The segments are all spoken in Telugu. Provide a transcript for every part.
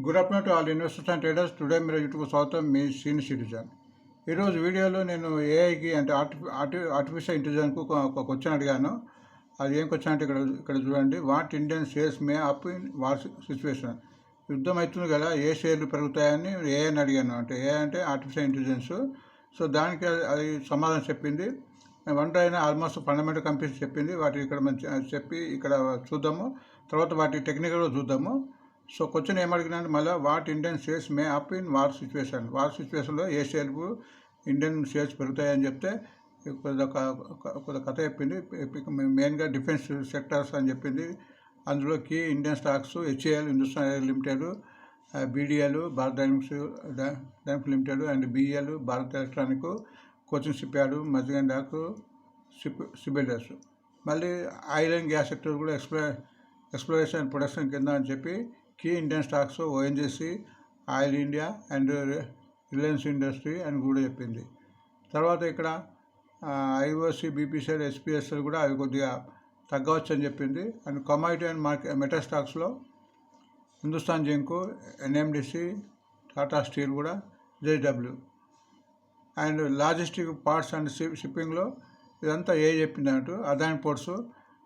Good afternoon to all investors and traders today మీరు యూట్యూబ్ స్వాగతం మీ సీనియర్ సిటిజన్ ఈరోజు వీడియోలో నేను ఏఐకి అంటే ఆర్టి ఆర్టి ఆర్టిఫిషియల్ ఇంటెలిజెన్స్కు ఒక క్వశ్చన్ అడిగాను. అది ఏం క్వశ్చన్ అంటే ఇక్కడ ఇక్కడ చూడండి. What Indian shares may up in war situation యుద్ధం అవుతుంది కదా ఏ షేర్లు పెరుగుతాయని ఏఐని అడిగాను. అంటే ఏ అంటే ఆర్టిఫిషియల్ ఇంటెలిజెన్స్ సో దానికి అది- సమాధానం చెప్పింది. వంట అయినా ఆల్మోస్ట్ ఫండమెంటల్ కంపెనీస్ చెప్పింది. వాటి ఇక్కడ మనం చెప్పి ఇక్కడ చూద్దాము. తర్వాత వాటి టెక్నికల్గా చూద్దాము. సో క్వశ్చన్ ఏమడిగినాను మళ్ళీ what Indian shares may up in war situation war సిచ్యువేషన్లో ఏ షేర్లు ఇండియన్ షేర్స్ పెరుగుతాయని చెప్తే కొద్ది కథ చెప్పింది. మెయిన్గా డిఫెన్స్ సెక్టర్స్ అని చెప్పింది. అందులో key Indian stocks HAL Hindustan air limited BDL Bharat dynamics dynamics limited and BL Bharat electronic Cochin shipyard Mazagon dock ship shipbuilders మళ్ళీ ఆయిల్ అండ్ గ్యాస్ సెక్టర్ కూడా ఎక్స్ప్లో ఎక్స్ప్లోరేషన్ ప్రొడక్షన్ కింద అని చెప్పి key Indian stocks ONGC oil India and Reliance industry అని కూడా చెప్పింది. తర్వాత ఇక్కడ ఐఓసి బీపీసీఎల్ ఎస్పీఎస్ఎల్ కూడా అవి కొద్దిగా తగ్గవచ్చు అని చెప్పింది. And commodity and market metal స్టాక్స్లో Hindustan zinc NMDC Tata steel కూడా JW and logistic parts and ship షిప్పింగ్లో ఇదంతా ఏ చెప్పిందంటూ Adani ports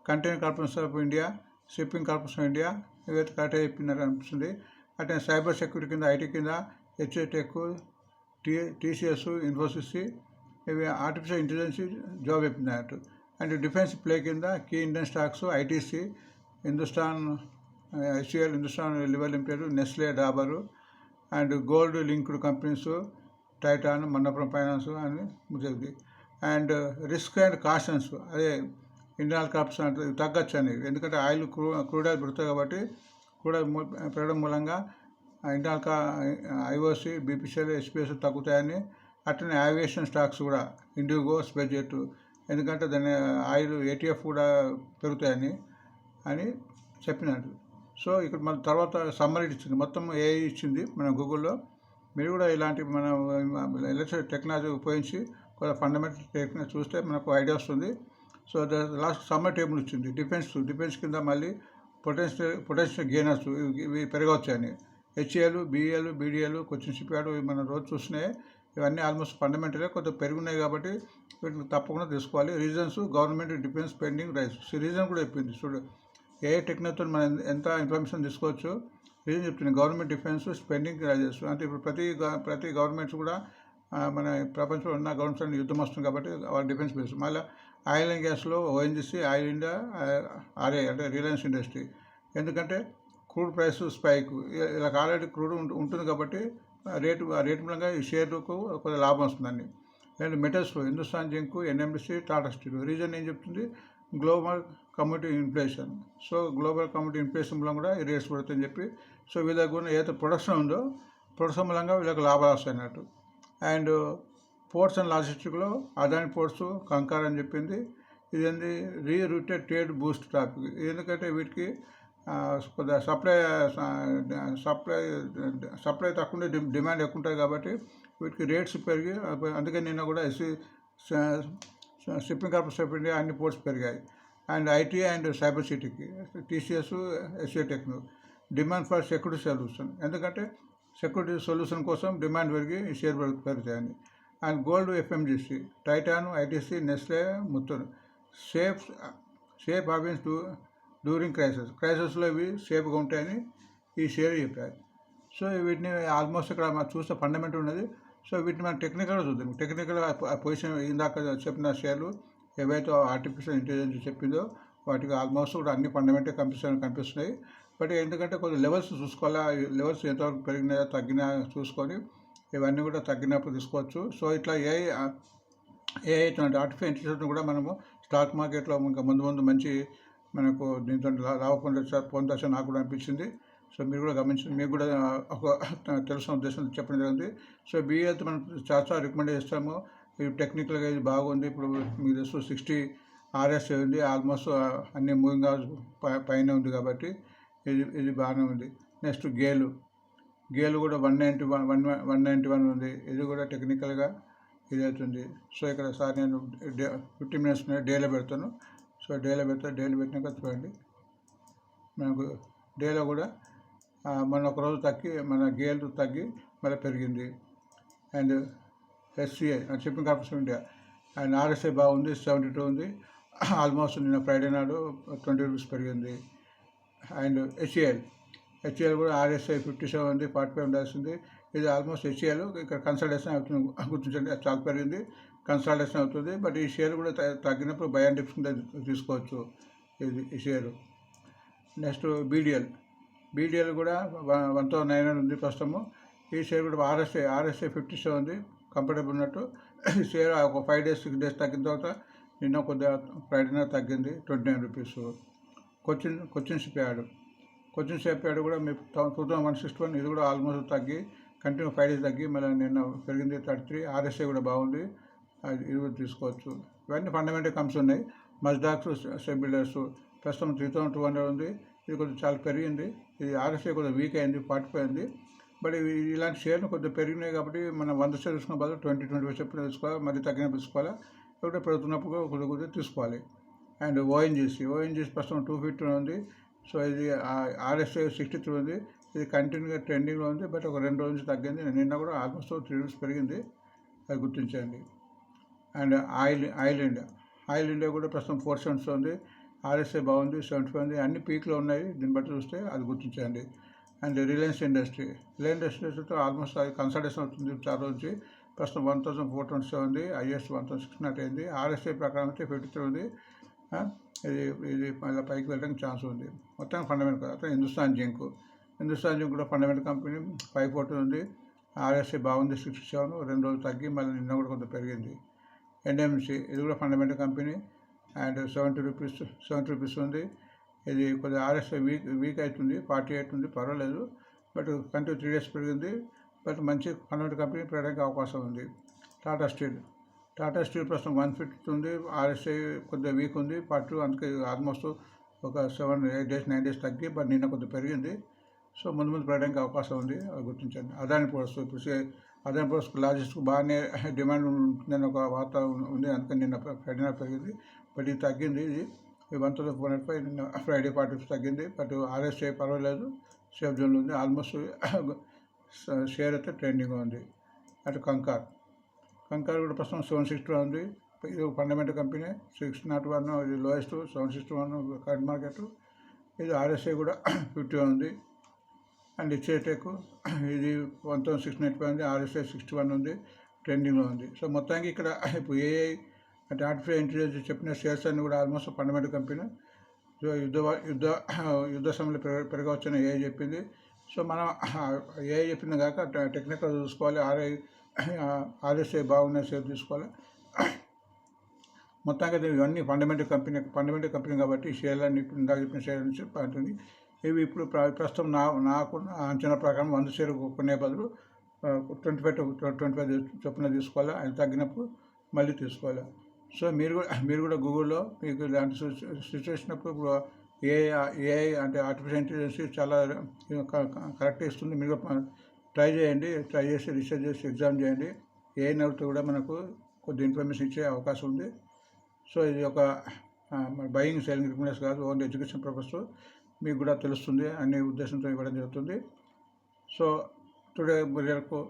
container corporation of India shipping corporation of India ఇవైతే కరెక్ట్గా చెప్పినారు అనిపిస్తుంది. అట్లా సైబర్ సెక్యూరిటీ కింద ఐటీ కింద హెచ్ఏటెక్ టీ టీసీఎస్ ఇన్ఫోసిస్ ఇవి ఆర్టిఫిషియల్ ఇంటెలిజెన్స్ జాబ్ చెప్పినట్టు అండ్ డిఫెన్స్ ప్లే కింద key Indian stocks ITC Hindustan ICL Hindustan lever limited Nestle Dabur and gold linked companies Titan Manappuram finance అని జరిగింది అండ్ రిస్క్ అండ్ కాషన్స్ అదే ఇండియన్ క్రాప్స్ అంటే తగ్గచ్చు అని. ఎందుకంటే ఆయిల్ క్రూ క్రూడ్ ఆయిల్ పెడుతుంది కాబట్టి క్రూడ్ ఆయిల్ పెరగడం మూలంగా ఇండియన్ కా ఐఓసి బీపీసీఎల్ ఎస్పీఎస్ తగ్గుతాయని. అట్లనే యావియేషన్ స్టాక్స్ కూడా ఇండిగో స్పేస్ ఎందుకంటే దాని ఆయిల్ ఏటీఎఫ్ కూడా పెరుగుతాయని అని చెప్పినట్టు సో ఇక్కడ మన తర్వాత సమ్మరీ ఇచ్చింది. మొత్తం ఏ ఇచ్చింది మన గూగుల్లో. మీరు కూడా ఇలాంటి మన ఎలక్ట్రిక్ టెక్నాలజీ ఉపయోగించి కొంత ఫండమెంటల్ టెక్నాలజీ చూస్తే మనకు ఐడియా వస్తుంది. So the last summer table వచ్చింది డిఫెన్స్ డిఫెన్స్ కింద మళ్ళీ పొటెన్షియల్ పొటెన్షియల్ గెయినర్స్ ఇవి ఇవి పెరగవచ్చు అని. HAL BAL BDL Cochin ship ఇవి మనం రోజు చూస్తున్నాయి ఇవన్నీ ఆల్మోస్ట్ ఫండమెంటల్గా కొంత పెరుగున్నాయి కాబట్టి వీటిని తప్పకుండా తీసుకోవాలి. Reasons government defence pending rise. Reason కూడా చెప్పింది. చూడు ఏ టెక్నాలజీతో మనం ఎంత ఇన్ఫర్మేషన్ తీసుకోవచ్చు? రీజన్ చెప్తుంది. Government defence spending rises. అంటే ఇప్పుడు ప్రతి గ- ప్రతి గవర్నమెంట్స్ కూడా మన ప్రపంచంలో ఉన్న గవర్నమెంట్స్ యుద్ధం వస్తుంది కాబట్టి వాళ్ళ డిఫెన్స్ బేస్. మళ్ళీ ఆయిల్ అండ్ గ్యాస్లో ఓఎన్జీసీ ఆయిల్ ఇండియా ఆర్ఏ అంటే రిలయన్స్ ఇండస్ట్రీ. ఎందుకంటే క్రూడ్ ప్రైస్ స్పైక్. ఇలా ఆల్రెడీ క్రూడ్ ఉంటు- ఉంటుంది కాబట్టి రేటు ఆ రేటు మూలంగా ఈ షేర్లకు కొంత లాభం వస్తుందండి and. Metals Hindustan zinc NMDC Tata steel. Reason ఏం చెప్తుంది? Global community inflation. So global community inflation మూలంగా కూడా ఈ రేట్స్ పడుతుందని చెప్పి. సో వీళ్ళకు కూడా ఏదైతే ప్రొడక్షన్ ఉందో ప్రొడక్షన్ మూలంగా వీళ్ళకి లాభాలు వస్తాయి అన్నట్టు. అండ్ పోర్ట్స్ అండ్ లాజిస్టిక్లో అదాని పోర్ట్స్ కంకార్ అని చెప్పింది. ఇదేంది? రీరూటెడ్ ట్రేడ్ బూస్ట్ టాపిక్ ఎందుకంటే వీటికి సప్లై సప్లై సప్లై తక్కువ డి- డిమాండ్ ఎక్కువ ఉంటుంది కాబట్టి వీటికి రేట్స్ పెరిగి అందుకే నిన్న కూడా S C shipping corporation of India అన్ని పోర్ట్స్ పెరిగాయి. అండ్ ఐటీ అండ్ సైబర్ సిటీకి TCS S A techno. Demand for security solution. ఎందుకంటే సెక్యూరిటీ సొల్యూషన్ కోసం డిమాండ్ పెరిగి ఈ షేర్ పెరుగు- పెరుగుతాయని and gold F M G C Titan ITC Nestle Muthoot. Safe safe havens do during crisis. క్రైసిస్లో ఇవి సేఫ్గా ఉంటాయని ఈ షేర్ చెప్పారు. సో వీటిని ఆల్మోస్ట్ ఇక్కడ మనం చూస్తే ఫండమెంట్ ఉన్నది. సో వీటిని మనం టెక్నికల్గా చూద్దాం. టెక్నికల్ పొజిషన్ ఇందాక చెప్పిన షేర్లు ఏవైతే ఆర్టిఫిషియల్ ఇంటెలిజెన్స్ చెప్పిందో వాటికి ఆల్మోస్ట్ కూడా అన్ని ఫండమెంటల్ కనిపిస్తున్నాయి కనిపిస్తున్నాయి. బట్ ఎందుకంటే కొన్ని లెవెల్స్ చూసుకోవాలా లెవెల్స్ ఎంతవరకు పెరిగినాయో తగ్గినా చూసుకొని ఇవన్నీ కూడా తగ్గినప్పుడు తీసుకోవచ్చు. సో ఇట్లా ఏ ఏ అయినటువంటి ఆర్టిఫిషియల్ ఇంటెలిజెన్స్ కూడా మనము స్టాక్ మార్కెట్లో ఇంకా ముందు ముందు మంచి మనకు దీంతో రావకుండా లాభ పొందొచ్చా పొందొచ్చా నాకు కూడా అనిపించింది. సో మీరు కూడా గమనించండి. మీకు కూడా ఒక తెలిసిన ఉద్దేశం చెప్పడం జరిగింది. సో బీఏతో మనం చాలా రికమెండ్ చేస్తాము. ఇది టెక్నికల్గా ఇది బాగుంది. ఇప్పుడు మీకు తెలుసు సిక్స్టీ ఆర్ఎస్ ఉంది. ఆల్మోస్ట్ అన్ని మూవింగ్ పై- పైన ఉంది కాబట్టి ఇది ఇది బాగానే ఉంది. నెక్స్ట్ గేలు. గేలు కూడా one ninety one one one ninety one ఉంది. ఇది కూడా టెక్నికల్గా ఇది అవుతుంది. సో ఇక్కడ సార్ నేను డే ఫిఫ్టీ మినిట్స్ డేలో పెడతాను. సో డేలో పెడతా డేలో పెట్టినాక చూడండి. మనకు డేలో కూడా మన ఒక రోజు తగ్గి మన గేలు తగ్గి మళ్ళీ పెరిగింది. And SCI shipping corporation India. And RSI బాగుంది సెవెంటీ టూ ఉంది. ఆల్మోస్ట్ నిన్న ఫ్రైడే నాడు ట్వంటీ రూపీస్ పెరిగింది. అండ్ హెచ్ఏఎల్ హెచ్ఏఎల్ కూడా ఆర్ఎస్ఐ ఫిఫ్టీ సెవెన్ ఉంది ఫార్టీ ఫైవ్ ఉండాల్సింది. ఇది ఆల్మోస్ట్ హెచ్ఏఎల్ ఇక్కడ కన్సల్టేషన్ అవుతుంది. గుర్తించండి అది చాలా పెరిగింది కన్సల్టేషన్ అవుతుంది. బట్ ఈ షేర్ కూడా తగ్గినప్పుడు బై అండ్ డిప్స్ తీసుకోవచ్చు ఇది ఈ షేరు. Next BDL. బీడిఎల్ కూడా వన్ థౌసండ్ నైన్ హండ్రెడ్ ఉంది ప్రస్తుతము. ఈ షేర్ కూడా ఆర్ఎస్ఐ ఆర్ఎస్ఐ ఫిఫ్టీ సెవెన్ ఉంది కంఫర్టబుల్ ఉన్నట్టు. ఈ షేర్ ఒక ఫైవ్ డేస్ సిక్స్ డేస్ తగ్గిన తర్వాత నిన్న కొద్దిగా ఫ్రైడేనా తగ్గింది twenty nine rupees. Cochin Cochin shipyard కొంచెం సేపు ఏడు కూడా మీ two thousand one sixty one ఇది కూడా ఆల్మోస్ట్ తగ్గి కంటిన్యూ ఫైవ్ డేస్ తగ్గి మళ్ళీ నిన్న పెరిగింది థర్టీ త్రీ ఆర్ఎస్ఐ కూడా బాగుంది. అది ఇది కూడా తీసుకోవచ్చు. ఇవన్నీ ఫండమెంటల్ కమ్స్ ఉన్నాయి. మజ్డాక్స్ సెబ్ బిల్డర్స్ ప్రస్తుతం త్రీ థౌసండ్ టూ హండ్రెడ్ ఉంది. ఇది కొంచెం చాలా పెరిగింది. ఇది ఆర్ఎస్ఐ కొంచెం వీక్ అయింది ఫార్టీ బట్ ఇవి ఇలాంటి షేర్లు కొంచెం పెరిగినాయి కాబట్టి మనం వంద షేర్ తీసుకున్న బదులు ట్వంటీ ట్వంటీ ఫైవ్ చెప్పిన తీసుకోవాలి. మళ్ళీ తగ్గిన తీసుకోవాలా. లేకపోతే పెరుగుతున్నప్పుడు కొద్ది కొద్దిగా కొద్దిగా తీసుకోవాలి. అండ్ ఓఎన్జీసీ ఓఎన్జీసీ ప్రస్తుతం టూ ఫిఫ్టీ ఉంది. సో ఇది ఆర్ఎస్ఐ సిక్స్టీ త్రీ ఉంది. ఇది కంటిన్యూగా ట్రెండింగ్లో ఉంది. బట్ ఒక రెండు రోజుల నుంచి తగ్గింది. నిన్న కూడా ఆల్మోస్ట్ త్రీ రూపీస్ పెరిగింది. అది గుర్తించండి. And oil oil India oil India కూడా ప్రస్తుతం ఫోర్ సెవెంట్స్ ఉంది. ఆర్ఎస్ఐ బాగుంది. సెవెంటీ ఫైవ్ ఉంది. అన్ని పీక్లో ఉన్నాయి. దీన్ని బట్టి చూస్తే అది గుర్తించండి. And Reliance industry. రిలయన్స్ ఇండస్ట్రీతో ఆల్మోస్ట్ అది కన్సల్టేషన్ అవుతుంది చాలా నుంచి. ప్రస్తుతం one thousand four twenty seven ఉంది. Is one thousand six naught అయింది. ఆర్ఎస్ఐ ప్రకారం అయితే ఫిఫ్టీ త్రీ ఉంది. ఇది ఇది మళ్ళీ పైకి వెళ్ళడానికి ఛాన్స్ ఉంది. మొత్తం ఫండమెంటల్ తర్వాత హిందుస్థాన్ జింక్. హిందుస్థాన్ జింక్ కూడా ఫండమెంటల్ కంపెనీ ఫైవ్ ఫోర్టీ ఉంది. ఆర్ఎస్ఐ బాగుంది సిక్స్టీ సెవెన్ రెండు రోజులు తగ్గి మళ్ళీ నిన్న కూడా కొంత పెరిగింది. ఎన్ఎంసి ఇది కూడా fundamental company and seventy rupees seventy rupees ఉంది. ఇది కొద్దిగా ఆర్ఎస్ఐ వీక్ వీక్ అవుతుంది ఫార్టీ ఎయిట్ ఉంది పర్వాలేదు. బట్ కంటూ త్రీ డేస్ పెరిగింది. బట్ మంచి ఫండమెంటల్ కంపెనీ పెరగడానికి అవకాశం ఉంది. టాటా స్టీల్ టాటా స్టీల్ ప్రస్తుతం వన్ ఫిఫ్టీ ఉంది. ఆర్ఎస్ఐ కొద్దిగా వీక్ ఉంది. ఫార్టీ అందుకే ఆల్మోస్ట్ ఒక seven eight days nine days తగ్గి బట్ నిన్న కొద్దిగా పెరిగింది. సో ముందు ముందు పెరగడానికి అవకాశం ఉంది అది గుర్తించండి. అదాని పోర్ట్స్ ఇప్పుడు అదాని పోర్ట్స్ లాజిస్టిక్ బాగానే డిమాండ్ ఉంటుందని ఒక వార్త ఉంది అందుకని నిన్న ఫ్రైడే పెరిగింది. బట్ ఇది తగ్గింది ఇది one thousand four hundred five నిన్న ఫ్రైడే పార్టీ తగ్గింది. బట్ ఆర్ఎస్ఐ పర్వాలేదు సేఫ్ జోన్లో ఉంది. ఆల్మోస్ట్ షేర్ అయితే ట్రెండింగ్ ఉంది. అటు కంకార్ కంకార్ కూడా ప్రస్తుతం సెవెన్ సిక్స్టీ ఉంది. ఇది fundamental company six naught one ఇది lowest seven sixty one current market. ఇది ఆర్ఎస్ఐ కూడా ఫిఫ్టీ ఉంది. అండ్ ఇచ్చేటెక్ ఇది వన్ థౌసండ్ సిక్స్ నైట్ ఉంది. ఆర్ఎస్ఐ సిక్స్టీ వన్ ఉంది. ట్రెండింగ్లో ఉంది. సో మొత్తానికి ఇక్కడ ఇప్పుడు ఏఐ అంటే ఆర్టిఫిషియల్ ఇంటెలిజెన్స్ చెప్పిన షేర్స్ అన్ని కూడా ఆల్మోస్ట్ ఫండమెంటల్ కంపెనీ. సో యుద్ధ యుద్ధ యుద్ధ సమయంలో పెరగ పెరగవచ్చని ఏఐ చెప్పింది. సో మనం ఏఐ చెప్పింది కాక టెక్నికల్ చూసుకోవాలి. ఆర్ఐ ఆర్ఎస్ఐ బాగున్న షేర్ తీసుకోవాలి. మొత్తంగా ఇవన్నీ ఫండమెంటల్ కంపెనీ ఫండమెంటల్ కంపెనీ కాబట్టి షేర్లన్నీ ఇప్పుడు ఇందాక చెప్పిన షేర్ నుంచి ఉంటుంది ఇవి ఇప్పుడు ప్రస్తుతం నా నాకు అంచనా ప్రకారం వంద షేర్ కొనే బదులు ట్వంటీ ఫైవ్ ట్వంటీ ఫైవ్ చొప్పున తీసుకోవాలి? అది తగ్గినప్పుడు మళ్ళీ తీసుకోవాలి? సో మీరు కూడా మీరు కూడా గూగుల్లో మీకు ఇలాంటి సిచ్యువేషన్ అప్పుడు ఇప్పుడు ఏఐ ఏఐ అంటే ఆర్టిఫిషియల్ ఇంటెలిజెన్స్ చాలా కరెక్ట్ ఇస్తుంది. మీరు ట్రై చేయండి ట్రై చేసి రీసెర్చ్ చేసి ఎగ్జామ్ చేయండి. ఏఐ నవ్వుతూ కూడా మనకు కొద్ది ఇన్ఫర్మేషన్ ఇచ్చే అవకాశం ఉంది. సో ఇది ఒక బయింగ్ సెల్లింగ్ రికమెండేషన్ కాదు ఓన్లీ ఎడ్యుకేషన్ పర్పస్ మీకు కూడా తెలుస్తుంది అనే ఉద్దేశంతో ఇవ్వడం జరుగుతుంది. సో టుడే మీరకు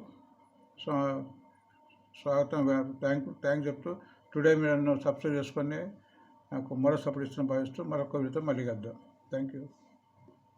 స్వాగతం థ్యాంక్ థ్యాంక్ చెప్తూ టుడే మీరు నన్ను సబ్స్క్రైబ్ చేసుకొని నాకు మరో సపోర్ట్ ఇస్తున్న భావిస్తూ మరొక వీడియోతో మళ్ళీ కలుద్దాం. Thank you